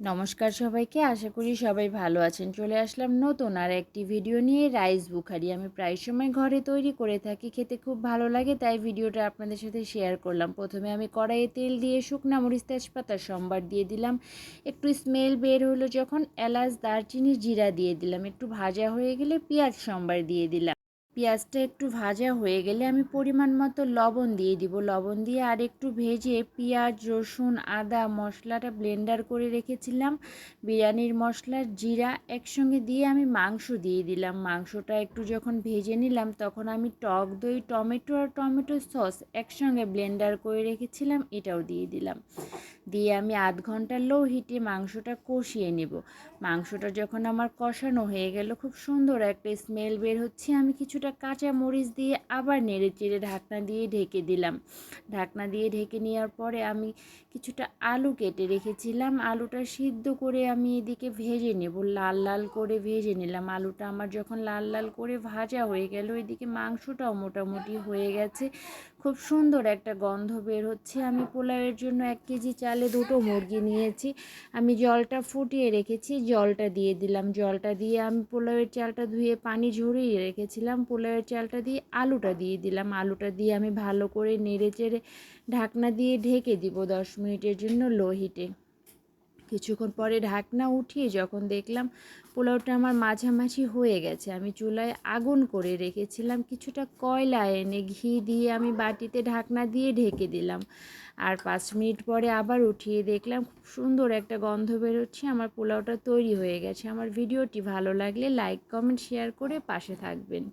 নমস্কার সবাইকে, আশা করি সবাই ভালো আছেন। চলে আসলাম নতুন আর একটি ভিডিও নিয়ে রাইস বুখারি আমি প্রায় সময় ঘরে তৈরি করে থাকি, খেতে খুব ভালো লাগে, তাই ভিডিওটা আপনাদের সাথে শেয়ার করলাম। প্রথমে আমি কড়াইয়ে তেল দিয়ে শুকনা মরিচ, তেজপাতা, সম্বার দিয়ে দিলাম। একটু স্মেল বের হলো যখন এলাচ, দারচিনি, জিরা দিয়ে দিলাম। একটু ভাজা হয়ে গেলে পেঁয়াজ, সম্বার দিয়ে দিলাম। পেঁয়াজটা একটু ভাজা হয়ে গেলে আমি পরিমাণ মতো লবণ দিয়ে দিব। লবণ দিয়ে আর একটু ভেজে পেঁয়াজ, রসুন, আদা মশলাটা ব্লেন্ডার করে রেখেছিলাম। বিরিয়ানির মশলা জিরা একসঙ্গে দিয়ে আমি মাংস দিয়ে দিলাম। মাংসটা একটু যখন ভেজে নিলাম তখন আমি টক দই, টমেটো আর টমেটো সস একসঙ্গে ব্লেন্ডার করে রেখেছিলাম, এটাও দিয়ে দিলাম। দিয়ে আমি আধ ঘণ্টার লো হিটে মাংসটা কষিয়ে নেব। মাংসটা যখন আমার কষানো হয়ে গেল, খুব সুন্দর একটা স্মেল বের হচ্ছে। আমি কিছুটা কাঁচা মরিচ দিয়ে আবার নেড়ে চেড়ে ঢাকনা দিয়ে ঢেকে দিলাম। ঢাকনা দিয়ে ঢেকে নেওয়ার পরে আমি কিছুটা আলু কেটে রেখেছিলাম। আলুটা সিদ্ধ করে আমি এদিকে ভেজে নেব। লাল লাল করে ভেজে নিলাম। আলুটা আমার যখন লাল লাল করে ভাজা হয়ে গেল এদিকে মাংসটাও মোটামুটি হয়ে গেছে। খুব সুন্দর একটা গন্ধ বের হচ্ছে। আমি পোলাওয়ের জন্য এক কেজি চালে দুটো মুরগি নিয়েছি। আমি জলটা ফুটিয়ে রেখেছি, জলটা দিয়ে দিলাম। জলটা দিয়ে আমি পোলাওয়ের চালটা ধুয়ে পানি ঝরিয়ে রেখেছিলাম। পোলাওয়ের চালটা দিয়ে আলুটা দিয়ে দিলাম। আলুটা দিয়ে আমি ভালো করে নেড়ে চেড়ে ঢাকনা দিয়ে ঢেকে দিব দশ মিনিটের জন্য লো হিটে কিছুক্ষণ পরে ঢাকনা উঠিয়ে যখন দেখলাম পোলাওটা আমার মাঝামাঝি হয়ে গেছে, আমি চুলায় আগুন করে রেখেছিলাম, কিছুটা কয়লা এনে ঘি দিয়ে আমি বাটিতে ঢাকনা দিয়ে ঢেকে দিলাম। আর পাঁচ মিনিট পরে আবার উঠিয়ে দেখলাম খুব সুন্দর একটা গন্ধ বেরোচ্ছে, আমার পোলাওটা তৈরি হয়ে গেছে। আমার ভিডিওটি ভালো লাগলে লাইক, কমেন্ট, শেয়ার করে পাশে থাকবেন।